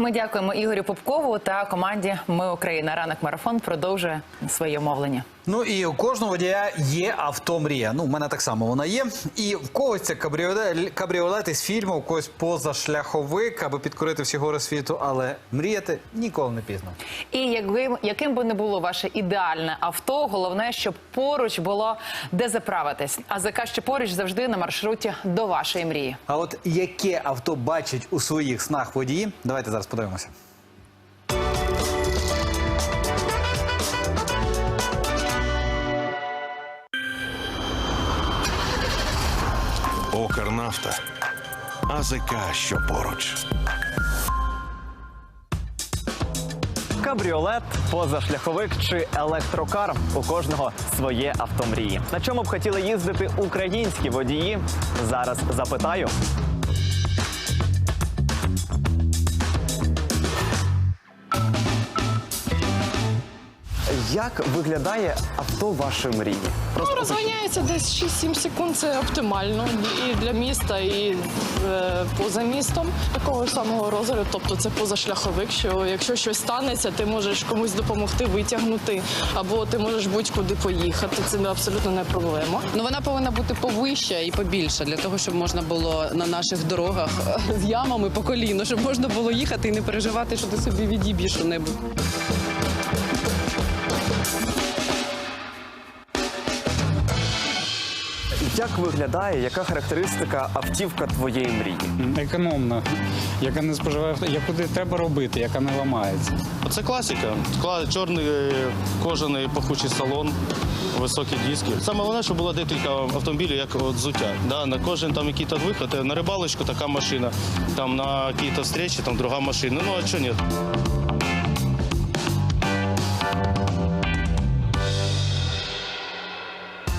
Ми дякуємо Ігорю Попкову та команді Ми Україна. Ранок марафон продовжує своє мовлення. Ну і у кожного водія є автомрія. Ну, у мене так само вона є. І в когось це кабріолет, кабріолет із фільму, у когось позашляховик, аби підкорити всі гори світу. Але мріяти ніколи не пізно. І якби яким би не було ваше ідеальне авто, головне, щоб поруч було де заправитись. А ЗК ще поруч завжди на маршруті до вашої мрії. А от яке авто бачить у своїх снах водії? Давайте зараз подивимося. Укрнафта. АЗК, що поруч. Кабріолет, позашляховик чи електрокар у кожного своє автомрії. На чому б хотіли їздити українські водії? Зараз запитаю. Як виглядає авто вашої мрії? Ну, розганяється десь 6-7 секунд, це оптимально і для міста, і е, поза містом. Такого ж самого розміру, тобто це позашляховик, що якщо щось станеться, ти можеш комусь допомогти витягнути, або ти можеш будь-куди поїхати. Це абсолютно не проблема. Ну вона повинна бути повища і побільша для того, щоб можна було на наших дорогах е, з ямами по коліну, щоб можна було їхати і не переживати, що ти собі відіб'єш що-небудь. Як виглядає, яка характеристика автівка твоєї мрії? економна, яка не споживає, яку треба робити, яка не ламається. Це класика. Чорний е, кожаний пахучий салон, високі диски. Саме головне, щоб було декілька автомобілів, як от взуття. Да, на кожен там який-то виход, е, на рибалочку така машина, там на якісь встречі там друга машина. Ну а чого ні?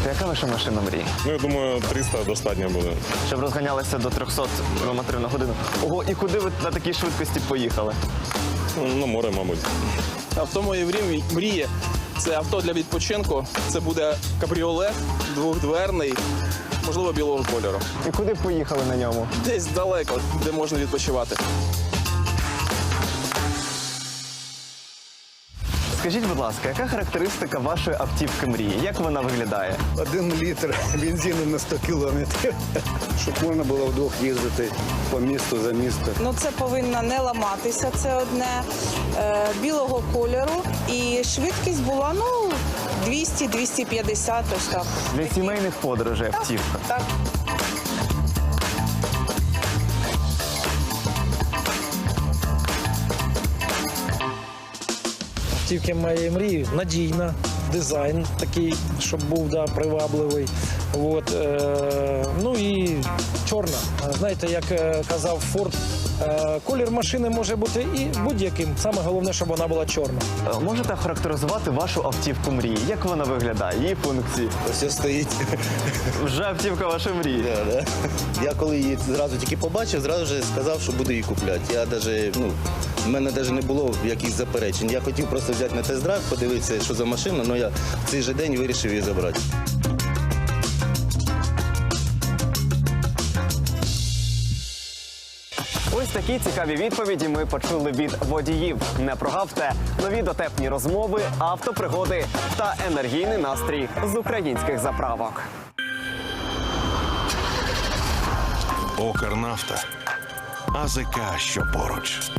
Яка ваша машина мрії? Ну, я думаю, 300 достатньо буде. Щоб розганялися до 300 км на годину. Ого, і куди ви на такій швидкості поїхали? Ну, на море, мабуть. Авто моєї мрії- мрії це авто для відпочинку. Це буде кабріолет двохдверний, можливо, білого кольору. І куди поїхали на ньому? Десь далеко, де можна відпочивати. Скажіть, будь ласка, яка характеристика вашої автівки мрії? Як вона виглядає? Один літр бензину на 100 кілометрів, щоб можна було вдвох їздити по місту за місто. Ну це повинно не ламатися, це одне е, білого кольору. І швидкість була ну 200-250, ось так. Для сімейних подорожей автівка. Так. Автівки моєї мрії надійна, дизайн такий, щоб був да, привабливий. От, е, ну і чорна. Знаєте, як е, казав Форд, е, колір машини може бути і будь-яким. Саме головне, щоб вона була чорна. Е, Можете характеризувати вашу автівку мрії? Як вона виглядає? Її функції? Ось стоїть. Вже автівка вашої мрії. Я коли її зразу тільки побачив, зразу ж сказав, що буду її купляти. Я даже, ну, в мене навіть не було якихось заперечень. Я хотів просто взяти на тест-драйв, подивитися, що за машина, але я в цей же день вирішив її забрати. Ось такі цікаві відповіді ми почули від водіїв. Не прогавте нові дотепні розмови, автопригоди та енергійний настрій з українських заправок. Укрнафта. АЗК, що поруч.